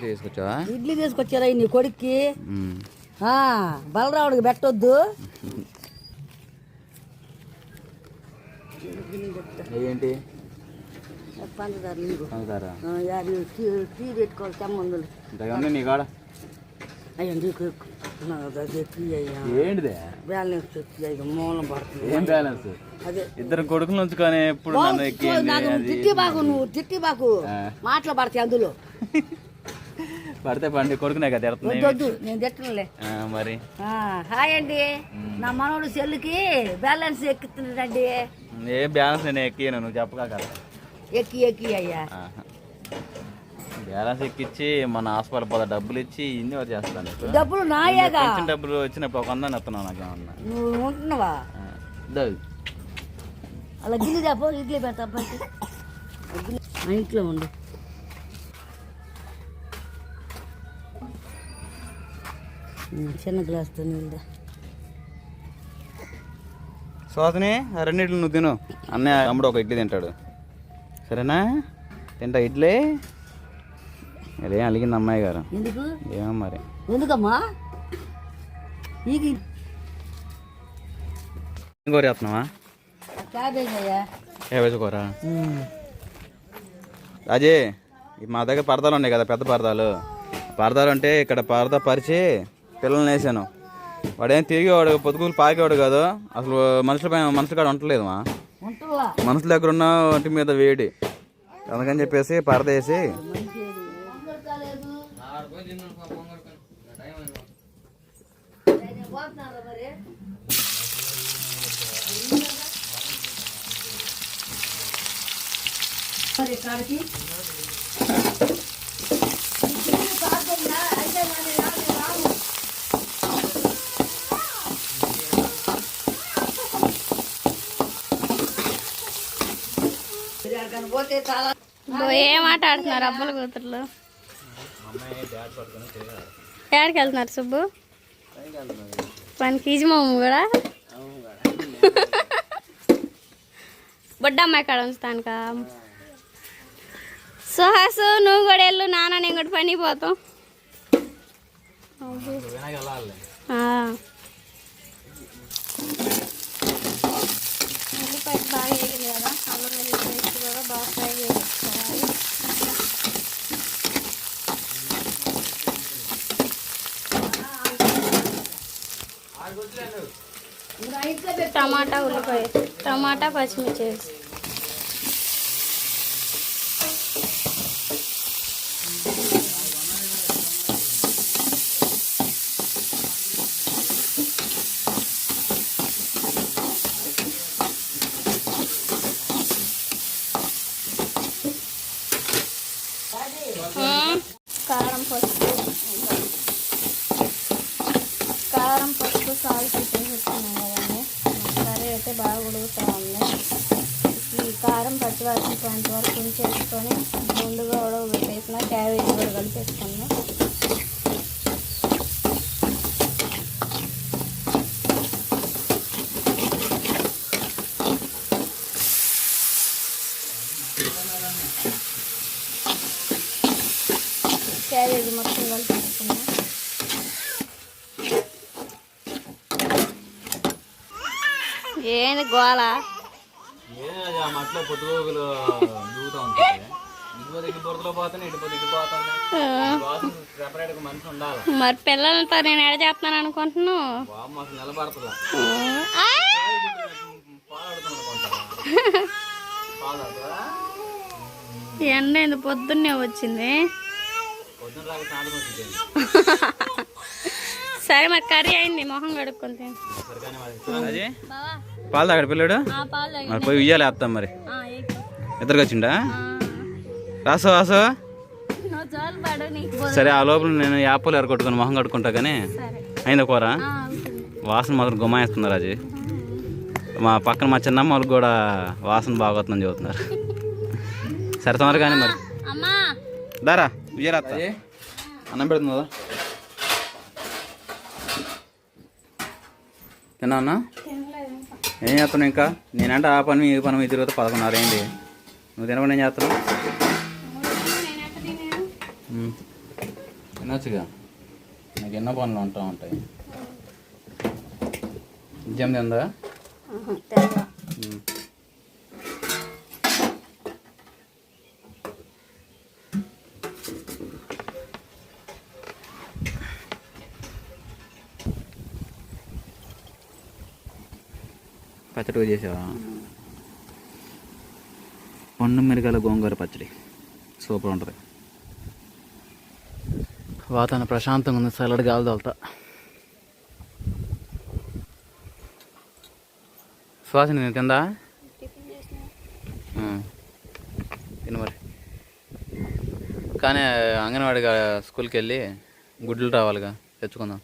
ఇడ్లీ తీసుకొచ్చావా? ఇడ్లీ తీసుకొచ్చారా నీ కొడుక్కి? బలరాముడికి పెట్టొద్దు. ఏంటి? పంచదార టీ పెట్టుకోవాలి తెమ్మందులు నీ కాడ? ఇద్దరు కొడుకులు ఉంచుకొని ఎప్పుడు తిట్టి బాకు నువ్వు తిట్టి బాకు మాటలు పడతాయి అందులో. పడితే పండి కొడుకునే కదా తిడుతుంది వద్దు నేను తిట్టనులే. ఆ, మరి? ఆ, హాయ్ అండి. నా మనోడు సెల్లుకి బ్యాలెన్స్ ఎక్కుతున్నాడండి. ఏ బ్యాలెన్స్ నేను ఎక్కియను నువ్వు చెప్పగా కదా. ఎక్కి ఎక్కి అయ్యా. బ్యాలెన్స్ ఎక్కిచ్చి మన హాస్పిటల్ పోదా డబ్బులు ఇచ్చి ఇన్ని వచ్చి చేస్తాను నీకు. డబ్బులు నాయేగా. పెన్షన్ డబ్బులు వచ్చినప్పుడు ఒక వంద ఎత్తున్నావు నాకేమన్నా నువ్వు ఉంటున్నావా. అలా గిల్లి ఇడ్లీ పెడతా ఇంట్లో ఉండు. చిన్న గ్లాస్తో నీళ్ళు ఆ రెండిట్లు నువ్వు తిను. అన్నయ్య తమ్ముడు ఒక ఇడ్లీ తింటాడు. సరేనా? తింటా ఇడ్లీ? ఇదేం అలిగింది అమ్మాయి గారు. ఎందుకు? ఏమో మరి. ఎందుకమ్మా? కూర చేస్తున్నావా? క్యాబేజ్ కూర? రాజే ఈ మా దగ్గర పరదాలు ఉన్నాయి కదా పెద్ద పరదాలు. పరదాలు అంటే ఇక్కడ పరదా పరిచి పిల్లల్ని వేసాను. వాడేం తిరిగేవాడు పొద్దుగులు పాకేవాడు కాదు. అసలు మనుషుల పైన మనుషుల కాడ ఉండలేదు మా. మనుషుల దగ్గర ఉన్న ఒంటి మీద వేడి. అందుకని చెప్పేసి పరద వేసి మరి ఏం ఆట ఆడుతున్నారు అబ్బల కూతుర్లు? ఎక్కడికి వెళ్తున్నారు సుబ్బు? పనికి ఈజీ మాము కూడా? బొడ్డమ్మాయి కాడ ఉంచుతానుక? సుహాసు నువ్వు కూడా వెళ్ళు నాన్న నేను కూడా పని పోతాం. బాగా కదా అల్లం వెల్లుల్లి పేస్ట్ కూడా బాగా ఫ్రై చేసుకోవాలి టమాటా ఉల్లిపాయ టమాటా పచ్చిమిర్చి సాల్ట్ వేసేసి కదండి. కర్రీ అయితే బాగా ఉడుకుతా ఉంది. ఈ కారం పచ్చివాసన వరకు ఉంచేసుకొని ముందుగా ఉడకబెట్టేసిన క్యాబేజీ కూడా కలిపేసుకున్నాం క్యాబేజీ మొత్తం కలిపేసుకున్నాం ఏంది గోళ మట్లో పొద్దుగోగులు దూగుతూ ఉంటాయి మరి పిల్లలతో నేను ఎడ చేస్తున్నాను అనుకుంటున్నాను ఎండ ఏంది? పొద్దున్నే వచ్చింది. సరే మరి కర్రీ అయింది మొహం కడుక్కొని పాలు తాగడు పిల్లడు? ఆ పాలు తాగి- మరి పోయి ఉయ్యాలి వేస్తాం మరి. ఇద్దరికి వచ్చిండా. రాసు రాసు. సరే ఆ లోపల నేను యాపలు ఎరగొట్టుకొని మొహం కట్టుకుంటా కానీ సరే. అయిందా కూర. వాసన మాత్రం గుమాయిస్తుంది రాజు. మా పక్కన మా చిన్నమ్మ వాళ్ళకి కూడా వాసన బాగోతుందని చెబుతున్నారు. సరే తొందరగా కానీ మరి. అమ్మా దారా విజయరాత్త అన్నం పెడుతుందా తిన్నా అన్న. ఏం చేస్తున్నావు ఇంకా? నేనంటే ఆ పని ఈ పని ఈ తిరుగుతా పదకొండున్నర అయింది. నువ్వు తినకుండా ఏం చేస్తున్నావు. తినొచ్చుగా. నీకు ఎన్నో పనులు ఉంటా ఉంటాయి. నిజం తిందా? పచ్చడి చేసావా పండు మిరగాల గోంగూర పచ్చడి. సూపర్ ఉంటుంది. వాతావరణం ప్రశాంతంగా ఉంది. చల్లడి గాలి తోలుతా. సువాసన నేను తిందా. తిను మరి. కానీ అంగన్వాడిగా స్కూల్కి వెళ్ళి గుడ్లు రావాలిగా. తెచ్చుకుందాం.